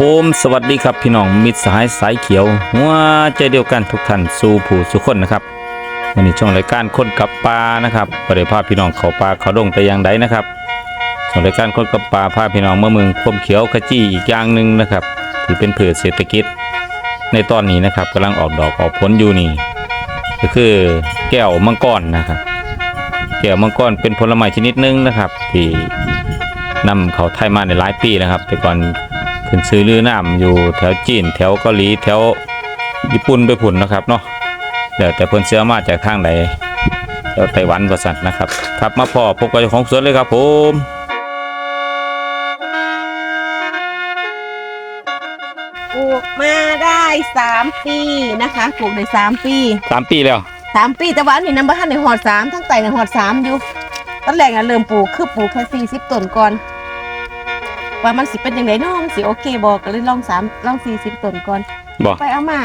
ครับผมสวัสดีครับพี่น้องมิตรสหายสายเขียวหัวใจเดียวกันทุกท่านสู่ผู้สุคนนะครับวันนี้ช่องรายการคนกับปลานะครับประเดี๋ยวพาพี่น้องเขาปลาเขาดงแต่อย่างใดนะครับช่องรายการคนกับปลาพาพี่น้องเมื่อมึงพมเขียวขจี้อีกอย่างหนึ่งนะครับที่เป็นพืชเศรษฐกิจ ในตอนนี้นะครับกำลังออกดอกออกผลอยู่นี่ก็คือแก้วมังกรนะครับแก้วมังกรเป็นผลไม้ชนิดหนึงนะครับ ที่นำเขาไทยมาในหลายปีนะครับ แต่ก่อน ขึ้นซื้อลือน้ำอยู่แถวจีน แถวเกาหลีแถวญี่ปุ่นไปผุ่นนะครับเนาะแล้วแต่เพิ่นเสื้อมาจากทางไหนแถวไต้หวันประสันนะครับ ครับมาพอพบกับเจ้าของสวนเลยครับผมปลูกมาได้สามปีนะคะปลูกได้สามปีสามปีแล้วสามปีแต่ว่าอันนี่น้ำบ้านในหอดสามทั้งไต่ในหอดสามอยู่ตอนแรกอะเริ่มปลูกคือปลูกแค่สี่สิบต้นก่อน ว่ามันสิเป็นยังไงเนาะมันสิโอเคบอกก็เลยลองสามลองสี่สิบต้นก่อนบอกไปเอามา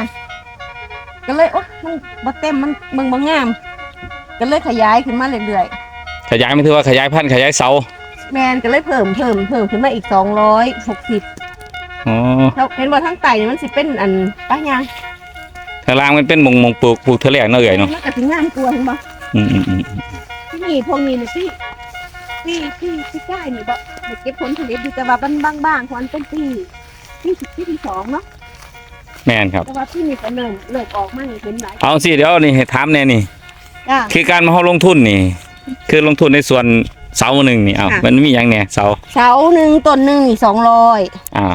ก็เลยโอ๊ะมันบ่เต็มมันมึงบ่งาม ก็เลยขยายขึ้นมาเรื่อยขยายไม่ถือว่าขยายพันธุ์ขยายเสาๆแมนก็เลยเพิ่มเพิ่มเพิ่มขึ้นมาอีกสองร้อยหกสิบอ๋อแล้วเห็นว่าทั้งไต่เนี่ยมันสิเป็นอันป้ายางทางล่างมันเป็นมงมงปลูกปลูกเทะเลกเนาะเอ่ยเนาะมันก็ถึงงามตัวเห็นบ่อืมอืมอืมที่นี่พวกนี้เนี่ย ที่ที่ที่ที่ใกล้นี่บ่เด็กเก็บผลผลิตดีแต่ว่าบ้างบ้างๆเพราะมันเป็นปีที่สิบที่ที่สองเนาะแม่นครับ แต่ว่าที่นี่ก็เริ่มเริ่มออกมาเห็นหลายเอาสิเดี๋ยวนี่ให้ถามแน่นี่ จ้า คือการมาเฮาลงทุนนี่ คือลงทุนในส่วนเสาหนึ่งนี่เอาค่ะ มันมีอย่างแหน่เสาเสาหนึ่งต้นหนึ่งนี่สองร้อยอ่า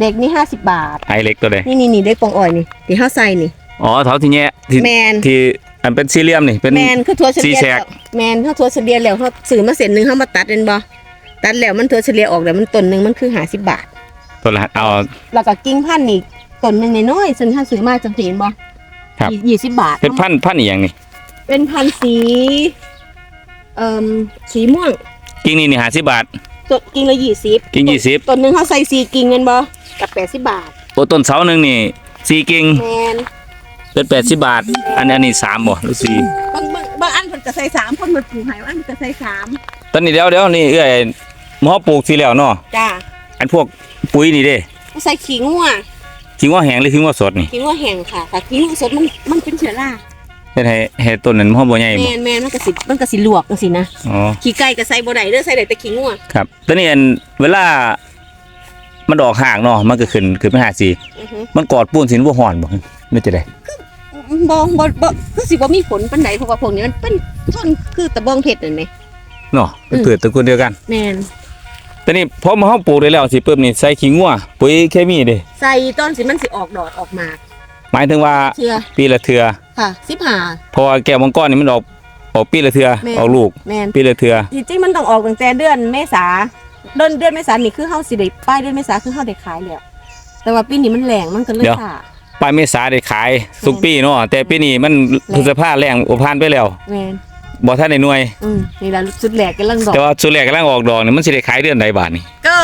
เด็กนี่ห้าสิบบาท ไอเล็กตัวใดนี่นี่นี่เด็กปองอ่อยนี่ที่ห้าใส่นี่อ๋อเสาที่แง่ที่แมนที่ อันเป็นสี่เหลี่ยมนี่เป็น แมนคือทัวเฉสี่ลี่ยแฉกแล้วแมนเขาทัวเฉลี่ยแล้วเขาซื้อมาเสร็จหนึ่งเขามาตัดเป็นบ่ตัดแล้วมันทัวเฉลี่ยออกแล้วมันต้นหนึ่งมันคือห้าสิบบาท ตัวละเอา แล้วก็กิ่งพันธุ์นี่ต้นหนึ่งในน้อยๆซึ่งถ้าซื้อมาจังสิเห็นบ่ครับยี่ยี่สิบบาท เป็นพันธุ์พันธุ์อีหยังนี่เป็นพันธุ์สีเอ่อสีม่วงกิ่งนี่นี่ห้าสิบบาท ตัวกิ่งละยี่สิบกิ่ง20ต้นหนึ่งเขาใส่สี่กิ่งเงินบ่กับแปดสิบบาท โอ้ต้นเสาหนึ่งนี่สี่กิ่งแมน เป็นแปดสิบบาท อันอันนี้สามบ่หรือสี่บางบางบางอันเพิ่นก็ใส่สามคนมันปลูกให้บางอันเพิ่นก็ใส่สามตอนนี้เดี๋ยวเดี๋ยวนี่เอ้ยหมอปลูกสิแล้วเนาะจ้าอันพวกปุ๋ยนี่เด้เขาใส่ขิงงัวทิ้งว่าแห้งหรือทิ้งว่าสดนี่ขิงงัวแห้งค่ะแต่ขิงงัวสดมันมันเป็นเชื้อราเฮ็ดให้ให้ต้นนั้นหอบ่ใหญ่แมบ่นแมนมันก็สิมันก็สิลวกจังซี่นะอ๋อ ขี้ไก่ก็ใส่บ่ได้เด้อใส่ได้แต่ขิงงัวครับตอนนี้อันเวลา มันออกห่างเนาะ มันก็ขึ้นขึ้นไปหาสี อือฮึมันกอดปูนสินบ่ฮ้อนบ่ไม่จะได้ บ่บ่บ่คือสิบ่มีผลปานใดเพราะว่าพวกนี้มันเป็นต้นคือตะบองเพชรนั่นแหมเนาะเป็นอืมพืชตระกูลเดียวกันแมนตอนนี้พอมาเฮาปลูกได้แล้วสิปึ๊บนี่ใส่ขี้งัวปุ๋ยเคมีเด้ใส่ตอนสิมันสิออกดอกออกหมากหมายถึงว่าเชื่อปีละเทื่อค่ะสิบห้าเพราะว่าแก้วมังกรนี่มันออกออกปีละเทื่อแม่นออกลูกแมนปีละเทื่อจริงๆมันต้องออกตั้งแต่เดือนเมษาเดือนเดือนเมษานี่คือเฮาสิได้ป้ายเดือนเมษาคือเฮาได้ขายแล้วแต่ว่าปีนี้มันแรงมันก็เลยค่ะ ปลายเมษาได้ขายทุกปีเนาะแต่ปีนี้มันพฤษภาแรงอุผ่านไปแล้วแมนบ่ทันได้หน่วย อืมนี่ล่ะสุดแหลกกำลังดอกแต่ว่าสุดแรกกำลังออกดอกนี่มันสิได้ขายเดือนใดบาทนี่ก็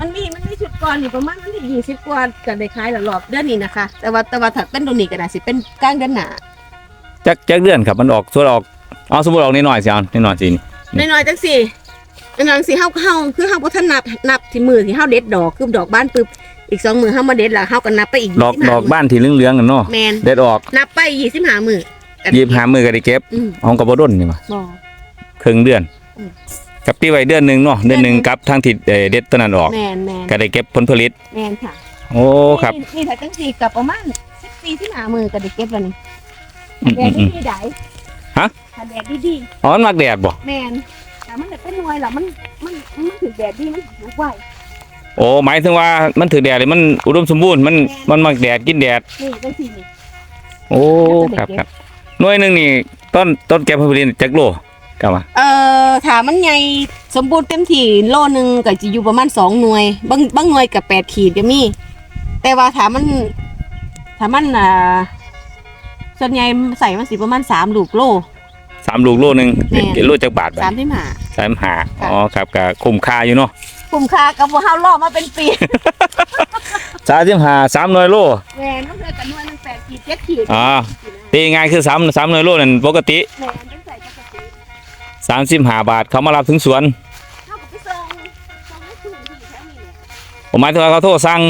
มันมีมันมีชุดก่อนอยู่ประมาณวันที่ยี่สิบกว่าก็ได้ขายแล้วรอบเดือนนี้นะคะ แต่ว่าแต่ว่าถ้าเป็นตัวนี้ก็น่าสิเป็นกลางเดือนหน้าจักจักเดือนครับมันออกส่วนออกเอาสมมุติออกนิดหน่อยสิเอานิดหน่อยสินี่น้อยๆจังสิน้อยๆสิเฮาเฮาคือเฮาบ่ทันนับนับที่มือที่เฮาเด็ดดอกคือดอกบานปึ๊บ อีกสองมือเฮามาเด็ดแล้วเฮาก็นับไปอีกดอก25ดอกบ้านที่เหลืองๆกันเนาะแมนเด็ดออกนับไปยี่สิบห้ามือหยิบหามือก็ได้เก็บอืมของกระบดนนี่มาบ่ ครึ่งเดือนอืม กับปีไว้เดือนหนึงเนาะเดือนหนึงกับทางที่เอ่อเด็ดต้นนั้นออก แมนแมนก็ได้เก็บผลผลิต แมนค่ะโอ้ครับนี่นี่ถ้าจังสี่กับประมาณสิบสี่สิบห้ามือก็ได้เก็บแล้วนี่อืมแดอืดมอืม ดีๆได้ฮะ ถ้าแดดดีอ๋อมันมักแดดบ่ๆแมนแต่มันจะเป็นหน่วยล่ะมันมันมันถึงแดดดีมันถูกไหว โอ้หมายถึงว่ามันถือแดดเลยมันอุดมสมบูรณ์มันมันมักแดดกินแดด นี่จังสี่นี่โอ้ครับครับหน่วยหนึงนี่ต้นต้นแก้วผลผลิตจักโลกลับมาเอ่อถามมันใหญ่สมบูรณ์เต็มที่โลหนึงก็จะอยู่ประมาณสองหน่วย บางบางหน่วยกับแปดขีดก็มี แต่ว่าถามมันถามมันอ่าส่วนใหญ่ใส่มันสิประมาณสามลูกโล สามลูกโลหนึงแม่นเป็นโลจักบาทบาสาทมที่หา สามหาค่ะอ๋อครับก็คุ้มค่าอยู่เนาะคุ้มค่ากับว่าเฮาล่อมาเป็นปีสามสิบห้าสามหน่วยโลแม่นมันเพื่อกันหน่วยหนึงแปดขีดเจ็ดขีดอ่าตีง่ายคือสามสามหน่วยโลนั่นปกติแม่นต้องใส่ปกติสามสิบห้าบาทเขามารับถึงสวนเท่ากับไปส่งส่งให้ถึงที่แถวนี้แหละผมหมายถึงว่าเขาโทรสั่ง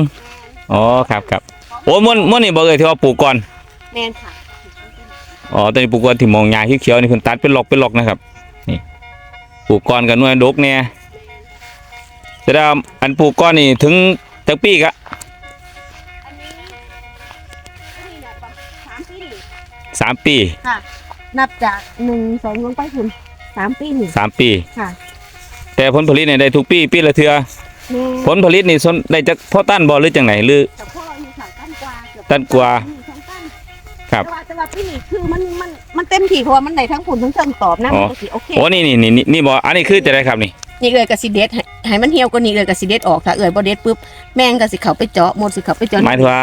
อ๋อครับครับโอ้ม่วนม่วนนี่บอกเลยที่ว่าปลูกก่อนแม่นค่ะอ๋อตอนนี้ปลูกก่อนที่มองหญ้าเขียวๆนี่เพิ่นตัดเป็นหลอกเป็นหลอกนะครับนี่ ปลูกก่อนกับหน่วยดกเนี่ยแต่ว่าอันปลูกก่อนนี่ถึงจักปีกะอันนี้อันนี้เนี่ยประมาณสามปีสามปีค่ะ นับจากหนึ่งสองลงไปถึงสามปีนี่สามปี ค่ะแต่ผลผลิตเนี่ยได้ทุกปีปีละเทือแม่ผลผลิตนี่ส่วนได้จากพ่อตั้นบ่หรือจังไหนหรือแต่พ่ออยู่สามตันกว่าเกือบตันกว่าอืมสองตัน ครับแต่ว่าแต่ว่าพี่นี่คือมันมันมันเต็มที่เพราะว่ามันได้ทั้งผลทั้งเชิงตอบนะอ๋มันอก็สิโอเค โอ้นี่นี่นี่นี่บ่อันนี้คือจะได้ครับนี่ นี่เอ่ยกับสิเด็ดให้ให้มันเหี่ยวกว่านี้เอ่ยกับสิเด็ดออกถ้าเอ่ยบ่เด็ดปุ๊บแมงก็สิเข้าไปเจาะหมดสิเข้าไปเจาะ หมายถึงว่า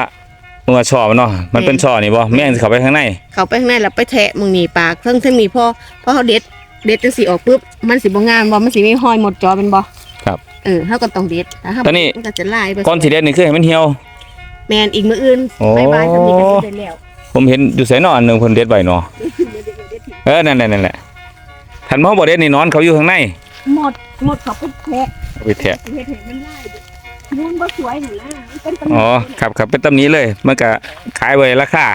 มันว่าช่อมันเนาะมันเป็นช่อนี่บ่แม่งสิเข้าไปข้างใน เข้าไปข้างในแล้วไปแทะมึงนี่ปากเพิ่งถึงนี่พอพอเขาเด็ดเด็ดจังสิออกปุ๊บมันสิบ่งามบ่มันสิมีห้อยหมดจอเป็นบ่ครับเออเฮาก็ต้องเด็ดถ้าเฮาตอนนี้ มันก็จะลายไปก่อนสิเด็ดนี่คือให้มันเหี่ยว แมนอีกมื้ออื่นโอ้ บายบายสำนีก็สิได้แล้ว ผมเห็นอยู่ไสเนาะอันหนึงเพิ่นเด็ดไว้เนาะเออนั่นแหละนั่นแหละทันบ่บ่เด็ดนี่นอนเขาอยู่ข้างในหมดหมดเขาไปแทะเอาไปแทะเฮ็ดให้มันลายนู่นบ่สวยหั่นนะมันเป็นปัญอ๋อหาครับครับเป็นตำนี้เลย มันก็ขายไว้ราคา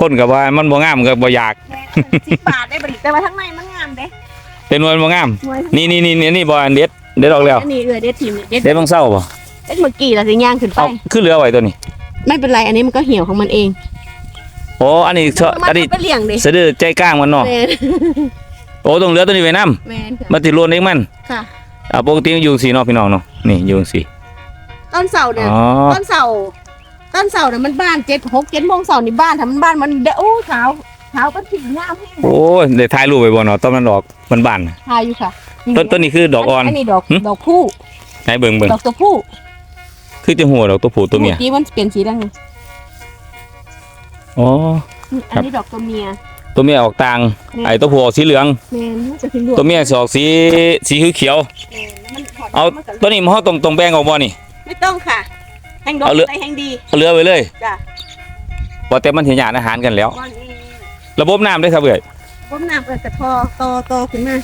คนก็ว่ามันบ่งามก็บ่อยากแทะสิบบาทได้บ่ดิแต่ว่าข้างในมันงามเด้เป็นวันบ่งามหน่วยนี่นี่นี่นี่นี่บ่อันเด็ดเด็ดออกแล้วอันนี้เออเด็ดทีมเด็ดเด็ดบางเศร้าบ่เด็ดเมื่อกี้เราสิย่างขึ้นไปเอาคือเหลือไว้ตัวนี้ ไม่เป็นไรอันนี้มันก็เหี่ยวของมันเอง โอ้อันนี้เชอะมันอันนี้ไปเลี้ยงดิสะดือใจกลางมันเนาะแมนโอ้ต้องเหลือตัวนี้ไว้นํแมนค่ะมันสิโลนเองมันค่ะอ่าปกติอยู่สีเนาะพี่น้องเนาะนี่อยู่สีต้นเสาเนี่ยอ๋อต้นเสาต้นเสาเนี่ยมันบ้านเจ็ดหกเจ็ดโมงเสานี่บ้านทำมันบ้านมันเด้อโอ้ขาวขาวก็ถึงงามแห้งโอ้ยได้ถ่ายรูปไว้บ่เนาะต้นมันดอกมันบานทายอยู่ค่ะต้นต้นนี้คือดอกอ่อน อันนี้ดอกหึ ดอกผู้ไหนเบิ่งเบิ่งดอกตัวผู้คือจะหัวดอกตัวผู้ตัวเมีย มื่อกี้มันเปลี่ยนสีแล้วไง อ๋อ อันนี้ดอกตัวเมีย ตัวเมียออกต่างแม่ไอ้ตัวผู้ออกสีเหลือง แมนมันจะถึงดวงตัวเมียสิออกสีสีเขียวแมนแล้วมันถอดๆเอามันก็ตัวนี้มันเฮาต้องต้องแบ่งออกบ่นี่ ไม่ต้องค่ะ แห้งดอกเอาเลือก ใส่แห้งดี เอาเหลือไว้เลยจ้ะว่าแต่มันเห็นหยาดอาหารกันแล้วก้อนเองระบบน้ำด้วยครับเอ้ยก้มน้ำเออกระทอโตโตขึ้นมา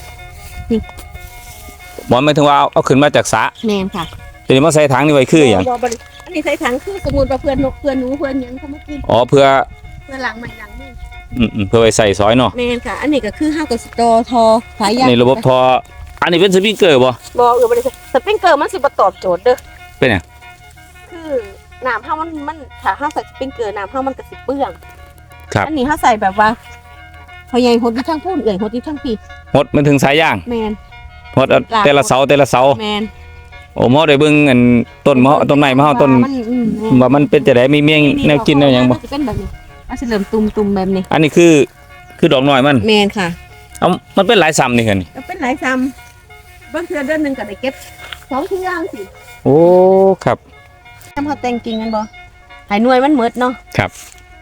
หมอนหมายถึงว่าเอาเอาขึ้นมาจากสระแมนค่ะเดี๋ยวนี้มาใส่ถังนี่ไว้คืออย่างบ่บ่บ่ อันนี้ใส่ถังคือสมมุติว่าเพื่อนนกเพื่อนหนูเพื่อนหยังเขามากินอ๋อเพื่อเพื่อนหลังใหม่หลังนี่อืมอืมเพื่อไปใส่ซอยเนาะแมนค่ะ อันนี้ก็คือห้าวกับสตอทอสายยางในระบบทออันนี้เป็นสปริงเกอร์บ่บ่เออบ่ได้ใส่สปริงเกอร์มันสิบ่ตอบโจทย์เด้อเป็นหยัง คือน้ำห้ามันมันถ้าห้าใส่สปริงเกอร์น้ำห้ามันก็สิเปื้องครับ อันนี้ห้าใส่แบบว่าพอใหญ่หดที่ทั้งพูนเอื่อยหดที่ทั้งปีหดมันถึงสายย่างแมนหดเอาแต่ละเสาแต่ละเสา แมน โอ้หมอได้เบิ่งอันต้นมะต้นไม้มะเฮาต้นว่ามันอืมแม่นว่ามันเป็นจะได้มีเมียงแนวกินแนวหยังบ่มันสิเป็นแบบนี้มันสิเริ่มตุ่มๆแบบนี้อันนี้คือคือดอกน้อยมันแมนค่ะเอามันเป็นหลายซ้ำนี่คั่นนี่แล้วเป็นหลายซ้ำบางเทื่อเดือนหนึงก็ได้เก็บสองเทื่อจังสิโอ้ครับทำเขาแต่งกิ่งกันบ่ใหายหน่วยมันหมดเนาะครับ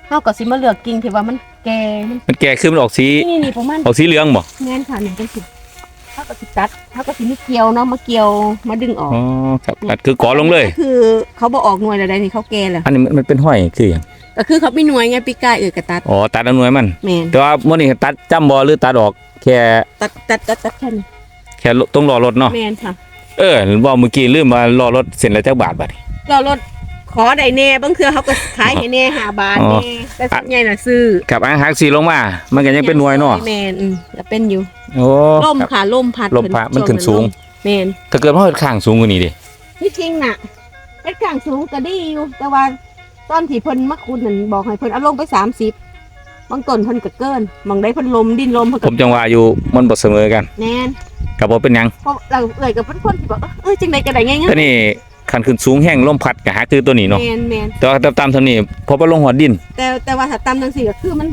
เฮาก็สิมาเลือกกิ่งที่ว่ามันแก่มันมันแก่ขึ้นมันออกสีนี่นี่ประมาณออกสีเหลืองบ่แม่นค่ะหนึ่งเป็นสิบ เฮาก็สิตัดเฮาก็สิมีเกี่ยวเนาะมาเกี่ยวมาดึงออกอ๋อครับตัดคือกอลงเลย คือเขาบ่ออกหน่วยอะไรนี่เขาแก่แล้วอันนี้มันเป็นห้อยคือหยังก็คือเขามีหน่วยไงปีกายเออก็ตัดอ๋อตัดเอาหน่วยมันแม่นแต่ว่ามื้อนี้ตัดจำบ่หรือตัดออกแค่ตัดตัดตัดตัดแค่นี้แค่ตรงล้อรถเนาะแม่นค่ะเออว่าเมื่อกี้ลืมมาล้อรถเส้นละจักบาทบัดนี้เราลด ขอได้แน่บางเทื่อเขาก็ขายให้แน่5บาทอ๋อแน่แต่ส่วนใหญ่น่ะซื้อครับอ่างหักสีลงมา มันก็ยังเป็นหน่วยเนาะแม่นอืมก็เป็นอยู่โอ้ล่มครับค่ะล่มพัดลมพัดมันขึ้นสูงแม่นถ้าเกิดว่าเฮ็ดข้างสูงกว่านี้ดิที่จริงน่ะเฮ็ดข้างสูงก็ดีอยู่ แต่ว่าตอนที่เพิ่นมาขุดนั่นบอกให้เพิ่นเอาลงไป30บางต้นเพิ่นก็เกินบางได้เพิ่นลมดินลมเพิ่นผก็มจังว่าอยู่มันบ่เสมอกันแน่นก็บ่เป็นหยังเพราะเราเอ่ยกับเพิ่นคนที่บอกเอ้ยจังได๋ก็ได้ง่ายแต่นี่ คันขึ้นสูงแห้งลมพัดก็หาคือตัวนี้ๆเนาะแม่นแม่นแต่ว่าตามๆเท่านี้พอไปลงหัวดิน แต่แต่ว่าถ้าตามจังซี่ก็คือมัน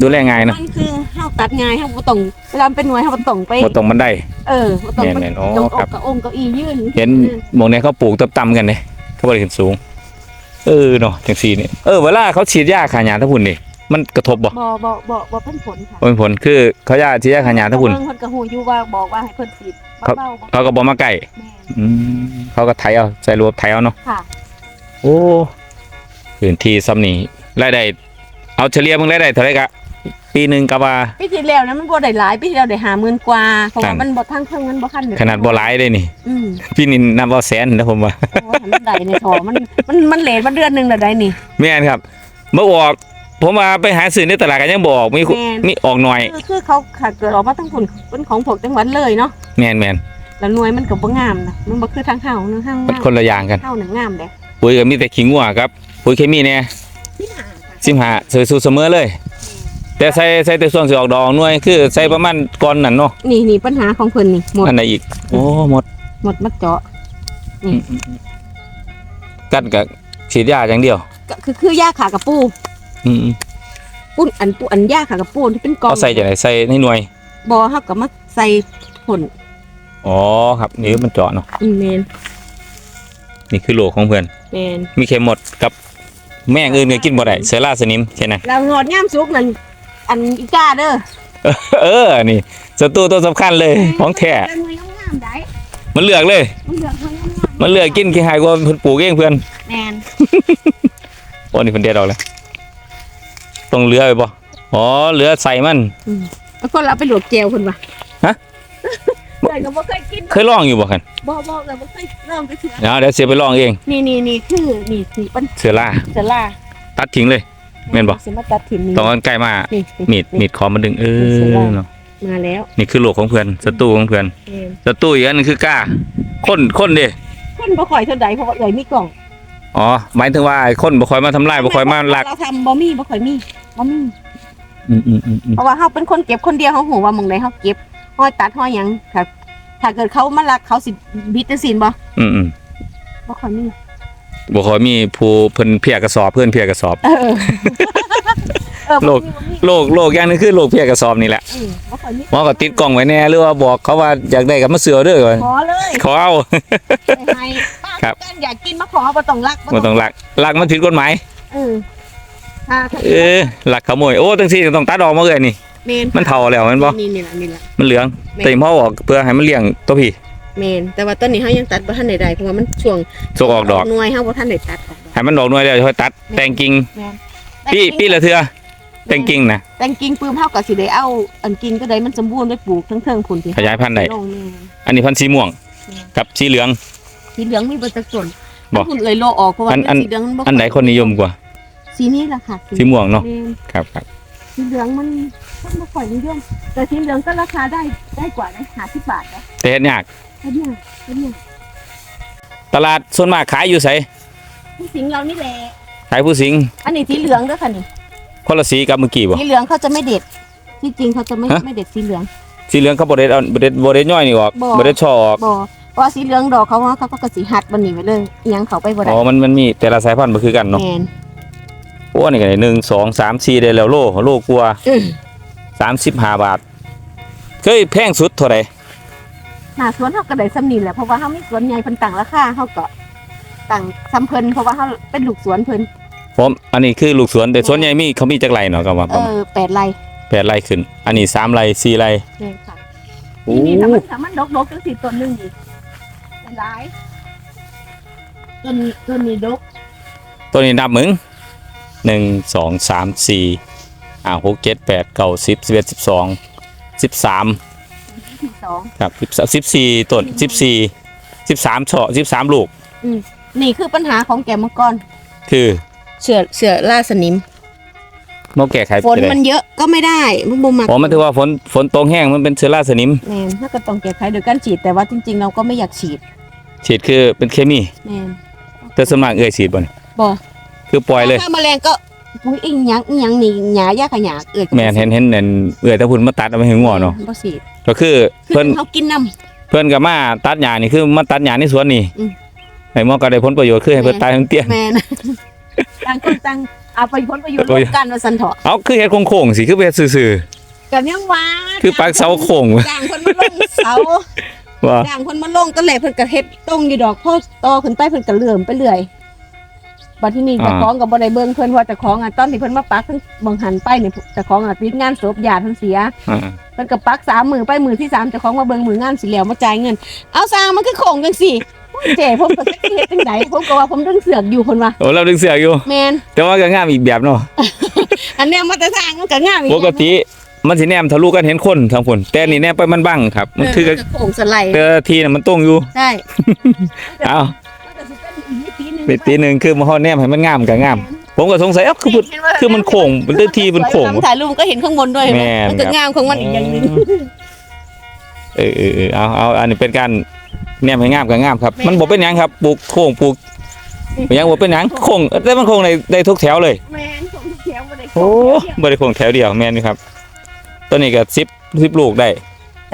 ดูแลง่ายนะมันคือเฮาตัดง่ายเฮาบ่ต้องเวลามันเป็นหน่วยเฮาบ่ต้องไปบ่ต้องมันได้ เออบ่ต้องไปแม่นๆอ๋อตรงอครัอบ กกับองค์เก้าอี้ยืนเห็นหมองนี้เขาปลูกต่ำๆกันเด้เขาบ่ได้ขึ้นสูง เออเนาะจังซี่นี่เออเวลาเขาฉีดยาฆ่าหญ้าทั้งพุ่นนี่มันกระทบบ่บ่บ่บ่บ่เป็นผลค่ะบ่เป็นผลคือเขายาฉีดยาฆ่าหญ้าทั้งพุ่น เพิ่นก็ฮู้อยู่ว่าบอกว่าให้เพิ่นฉีดเบาๆเขาก็บ่มาใกล้แม่น อืมเขาก็ไถเอาใส่รวบไถเอาเนาะค่ะ โอ้พื้นที่ซ้ำนี้รายได้เอาเฉลี่ยมึงรายได้เท่าไหร่กะปีหนึงก็ว่า ปีที่แล้วนะมันบ่ได้หลายปีที่แล้วได้50,000กว่าเพราะว่านั่นมันบ่ทั้งเครื่องเงินบ่คันเด้ขนาดบ่หลายเลยนี่ อืมพี่นินนับว่าแสนนะผมว่าโอ้ยมันได้ในทอมันมันมันเลทมาเดือนหนึงแล้วได้นี่ แม่นครับเมื่อออก ผมว่าไปหาซื้อในตลาดกันยังบออกมีแม่น มีออกหน่อย คือคือเขาขาดเกิดออกมาทั้งผลเป็นของพวกจังหวัดเลยเนาะ แม่นแม่น แล้วหน่วยมันก็บ่งามนะมันบ่คือทางเฮาเนาะเฮามันคนละอย่างกัน เฮาหนังงามเด้ปุ๋ยก็มีแต่ขิงงัวครับ ปุ๋ยเคมีเนี่ยที่หาค่ะสิบหาซื้อสูตรเสมอเลย แต่ใส่ใส่แต่ช่วงสิออกดอกหน่วย คือใส่ประมาณก่อนนั่นเนาะนี่นี่ปัญหาของเพิ่นนี่หมดอันไหนอีก โอ้หมดหมดมาเจาะกัดกับฉีดยาอย่างเดียว ก็คือคือยาขากระปูอืมปุ้นอันปุอันยาขากระปูที่เป็นกล่องเอาใส่จากไหนใส่ในหน่วยบ่เฮาก็มาใส่ผล อ๋อครับนี่มันเจาะเนาะอืมแม่นนี่คือโหลของเพื่อนแม่นมีเข็มหมดกับแม่งอื่นก็กินบ่ได้เสือล่าสนิมแค่นั้นแล้วงอดยามสุกนั่นอันอีกาเด้อเออนี่ศัตรูตัวสำคัญเลยของแท้แต่หน่วยงามๆได้มันเลือกเลยมันเหลือเขางามมันเลือกกินขี้หายกว่าเพิ่นปลูกเองเพื่อนๆแม่นโอ้นี่เพิ่นเด็ดเอาเลยต้องเหลือไปบ่อ๋อเหลือใส่มันอืมแล้วคนเราไปลวกแก้วเพิ่นว่าฮะ เคยก็บ่เคยกินเคยลองอยู่บ่คันบ่บ่เลยบ่เคยลองไปเถื่อเดี๋ยวเดี๋ยวเสียไปลองเอง นี่นี่นี่คือนี่สิปันเสือล่าจะล่าตัดทิ้งเลย แม่นบ่ สิมาตัดถิ่นนี่ต้องเอาใกล้มานี่มีดมีดขอมาดึงเออเนาะมาแล้วนี่คือโลกของเพื่อนศัตรูของเพื่อนแม่นศัตรูอีกอันหนึงคือกล้าคนคนเด้คนบ่ค่อยเท่าใดเพราะว่าเอ่ยมีกล่องอ๋อหมายถึงว่าไอ้คนบ่ค่อยมาทำลายบ่ค่อยมาลักเราทำบ่มีบ่ค่อยมีบ่มี อืมอืมอืมอืมเพราะว่าเฮาเป็นคนเก็บคนเดียวเฮาหูว่าหมึงใดเฮาเก็บ ห้อยตัดห้อยหยังถ้าถ้าเกิดเขามาลักเขาสิบิดจังซี่บ่อืมอืมบ่ค่อยมีบ่ค่อยมีผู้เพิ่นเพียกระสอบเพื่อนเพียกระสอบ เออ เออโลบ่กมีบ่มีโลกโลกอย่างหนึงคือโลกเพียกระสอบนี่แหละอืมบ่ค่อยมีหมอก็ติดกล้องไว้แน่หรือว่าบอกเขาว่าอยากได้กับมาเสือเด้อก่อนขอเลยขอเอา ให้ป้าครับกันอยากกินมาขอบ่ต้องลักบ่ต้องลักลักมันผิดกฎหมาย เออถ้าถ้าเออลักขโมยโอ้จังซี่ก็ต้องตัดออกมาเลยนี่ เมนมันเฒ่าแล้วแม่นบ่นี่นี่ล่ะนี่ล่ะมันเหลืองแม่นแต่พ่อออกเพื่อให้มันเลี้ยงตัวพี่เมนแต่ว่าตอนนี้เฮายังตัดบ่ทันได้ได้เพราะว่ามันช่วงส่งออกดอก หน่วยเฮาบ่ทันได้ตัดออกดอกให้มันดอกหน่วยแล้วค่อยตัดแต่งกิ่งแม่นปีปีละเทื่อแต่งกิ่งนะแต่งกิ่งปื้มเฮาก็สิได้เอาอันกิ่งก็ได้มันสมบูรณ์ไปปลูกทั้งเทิงพุ่นที่ขยายพันธุ์ได้ลงแม่นอันนี้พันธุ์สีม่วงกับสีเหลือง สีเหลืองมีเบ่จักส่วนบ่พุ่นเอ่ยโลออกเพราะว่าอันอัน สีเหลืองมันบ่อันไหนคนนิยมกว่าสีนี้ล่ะค่ะสีม่วงเนาะแม่นครับครับ สีเหลืองมันมันบ่ค่อยนิยมแต่สีเหลืองก็ราคาได้ได้กว่านะ50บาทนะแต่เฮ็ดยากเฮ็ดเนี่ยเฮ็ดเนี่ยตลาดส่วนมากขายอยู่ไสผู้สิงเรานี่แหละขายผู้สิงห์อันนี้สีเหลืองเด้อค่ะนี่คนละสีกับเมื่อกี้บ่ สีเหลืองเขาจะไม่เด็ดที่จริงเขาจะไม่ฮะ ไม่เด็ดสีเหลือง สีเหลืองเขาบ่ได้เอาบ่ได้บ่ได้ย่อยนี่ออกบ่ บ่ได้ช่อออกบอเพราะว่าสีเหลืองดอกเขาว่าเขาก็กระสีหัดบันนี้ไปเลยอิหยังเขาไปบ่ได้อ๋อมันมันมีแต่ละสายพันธุ์บ่คือกันเนาะแมน โอ้อันนี่ก็ได้หนึ่งสองสามสี่ได้แล้วโลโลกลัวอื้อ35บาท เคยแพงสุดเท่าไหร่หน้าสวนเขาก็ได้สำนีแหละเพราะว่าเขามีสวนใหญ่เพิ่นตั้งราคาเขาก็ตั้งซ้ำเพิ่นเพราะว่าเขาเป็นลูกสวนเพิ่นผมอันนี้คือลูกสวนแต่สวนใหญ่มีเขามีจักไรเนาะก็ว่าเออแปดไร่แปดไร่ขึ้น อันนี้สามไร่สี่ไร่แม่นค่ะโอ้นี่ถ้ามันถ้ามันดกๆจังสิต้นหนึงอีกหลายต้นต้นนี้ดกตัวนี้นับมึง หนึ่งสองสามสี่อ่าหกเจ็ดแปดเก้าสิบสิบเอ็ดสิบสองสิบสามที่สองครับสิบสิบสี่ต้นสิบสี่สิบสามช่อสิบสามลูกนี่คือปัญหาของแกมังกรคือเสือเสือล่าสนิมมอแก่ไขฝนไปมันเยอะก็ไม่ได้มันบ่มักอ๋อมันถือว่าฝนฝนตกแห้งมันเป็นเชื้อราสนิมแมนถ้าก็ต้องแก้ไขโดยการฉีดแต่ว่าจริง ๆ เราก็ไม่อยากฉีด ฉีดคือเป็นเคมีแมนแต่สวนมากเอ่ยฉีดบ่นบ่ คือปล่อยเลย ถ้าแมลงก็ปุ๋ยอิงหยังอิหยังนี่หญ้ายาขยะเอิดแม่นเห็นเห็นเห็นเอ่ยตะพุ่นมาตัดเอาไปให้งัวเนาะบ่ฉีดก็คือคือเพิ่นเขากินน้ เพิ่นก็มาตัดหญ้านี่คือมาตัดหญ้าในสวนนี่อืมให้หมอก็ได้ผลประโยชน์คือให้เพิ่นตายทั้งเตี้ยำแมนต่างคนต่างเอาไปผลประโยชน์ร่วมกันว่าซั่นเถาะเอาคือเฮ็ดโค้งๆสิคือไปเฮ็ดซื่อกันยังว่าๆคือปักเสาโค้งจ้างคนมาลงเสา ว่าจ้างคนมาลงตอนแรกเพิ่นก็เฮ็ดตรงอยู่ดอกพอต่อขึ้นไปเพิ่นก็เลื่อมไปเรื่อย บัดที่นี่เจ้าของก็บ่ได้เบิ่งเพิ่นว่าเจ้าของอะตอนที่เพิ่นมาปักเพิ่นบังหันไปนี่เจ้าของอะติดงานศพญาติเพิ่นเสียอ่าเพิ่นก็ปักสามมือไปมือที่สามเจ้าของมาเบิ่งมืองานสิแล้วมาจ่ายเงิน เอาสร้างมันคือโค้งจังซี่เจ๋ผมก็จะเฮ็ดจังไดผมก็ว่าผมดึงเสือกอยู่เพิ่นว่าโอ้เราดึงเสือกอยู่ แมนแต่ว่าก็งามอีกแบบเนาะอัอันเนี้ยมาแต่ทางมันก็งามอีปกติมันสิแนมทะลุกันเห็นคนทางคน แต่นี่แนมไปมันบังครับ มันคือเจะโค้งสไลด์เจอทีน่ะมันตรงอยู่ ใช่ เอ้ามันก็สิ เป็นอีกทีหนึงไปตีหนึงคือมาฮอดแนมให้มันงามก็งาม ผมก็สงสัยเอ้าคือมันคือมันโค้งมันได้ทีมันโค้งสวยถ่ายรูปก็เห็นข้างบนด้วยแม่น มันก็งามของมันอีกอย่างหนึง เออเออเออเอาเอาอันนี้เป็นการแนมให้งามก็งามครับมันบ่เป็นหยังครับปลูกโค้งปลูกบ่หยังบ่เป็นหยังโค้งแต่มันโค้งในได้ทุกแถวเลย แม่นของแถวบ่ได้โอ้บ่ได้โค้งแถวเดียวแม่นอยู่ครับตัวนี้ก็10 10ลูกได้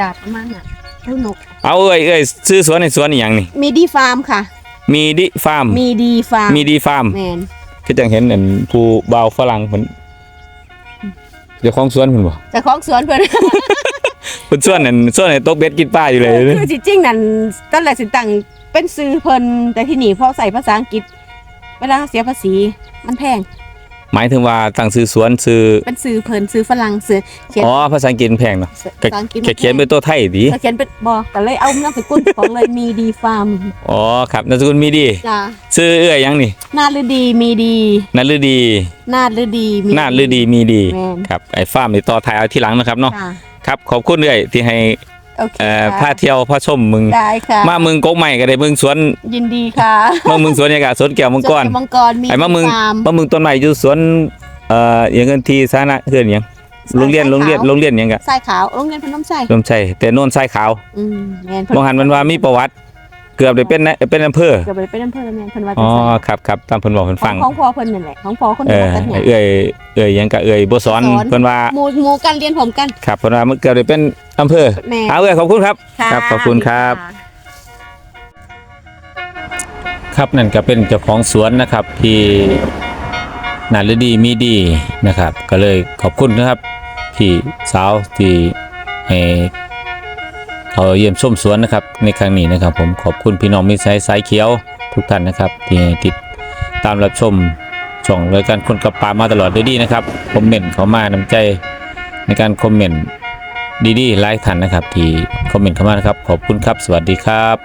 จากประมาณน่ะเท่านกเอาเอ้ยเอ้ยซื้อสวนในสวนอีหยังนี่ มีดีฟาร์มค่ะ มีดิฟาร์มมีดีฟาร์มมีดีฟาร์ม แม่นคือจังเห็นอันผู้บ่าวฝรั่งเพิ่นเจ้าของสวนเพิ่นบ่เจ้าของสวนเพิ่น เพิ่นสวนนั่นสวนให้ตกเบ็ดกินปลาอยู่เลยคือจริงๆนั่นตอนแรกสิตั้งเป็นซื้อเพิ่นแต่ที่นี่พอใส่ภาษาอังกฤษเวลาเสียภาษีมันแพง หมายถึงว่าตั้งซื้อสวนซื้อเป็นซื้อเพิ่นซื้อฝรั่งซื้อเขียน อ๋อภาษาอังกฤษแพงเนาะภาษาอังกฤษแค่เขียนเป็นตัวไทยดีก็เขียนเป็นบอกก็เลยเอานามสกุลของเลยมีดีฟาร์มอ๋อครับนามสกุลมีดีจ้าซื้อเอื้อยหยังนี่นาดฤดีมีดีนันฤดีนาดฤดีมี นาดฤดีมีดีแม่น ครับไอ้ฟาร์มนี่ต่อท้ายเอาทีหลังนะครับเนาะ จ้าครับ ขอบคุณเอื้อยที่ให้ โอเคเอ่อค่ะพาเที่ยวพาชมมึง ได้ค่ะ มามึงกกใหม่ก็ได้มึงสวนยินดีค่ะมามึงสวนเนี่ยก็สวนแก้วมังกรสวนมังกรมีไอ้มามึงฟาร์มมามึงต้นใหม่อยู่สวนเอ่ออย่างเงินที่สาธารณะเฮือนหยังโรงเรียนโรงเรียนโรงเรียนหยังกะทรายขาวโรงเรียนพนมไส้รวมใช่แต่โน่นทรายขาวอืมแม่นบางหันมันว่ามีประวัติ เกือบได้เป็นนะเป็นอำเภอ เกือบไปเป็นอำเภอแล้วแม่นเพิ่นว่าอ๋อจังซั่นครับครับตามเพิ่นบอกเพิ่นขอฟังงของพ่อเพิ่นนั่นแหละของพ่อคนเอที่อมาตัดหญ้าเอ้ยเอ้ยหยังกะเอ้ยบ่สอนบ่สอน เพิ่นว่า หมู่หมู่กันเรียนผมกันครับเพิ่นว่ามันเกือบได้เป็นอำเภอแม่เอาเอ้ยขอบคุณครับะ ครับขอบคุณครับะครับนั่นก็เป็นเจ้าของสวนนะครับที่นาฤดีมีดีนะครับ ก็เลยขอบคุณนะครับพี่สาวที่ให้ เขาเยี่ยมชมสวนนะครับในครั้งนี้นะครับ ผมขอบคุณพี่น้องมิตรสายสายเขียวทุกท่านนะครับที่ติดตามรับชมช่องรายการคนกับปลามาตลอดด้วยดีนะครับคอมเมนต์เขามาน้ำใจในการคอมเมนต์ดีๆไลค์ทันนะครับ ที่คอมเมนต์เข้ามานะครับ ขอบคุณครับ สวัสดีครับ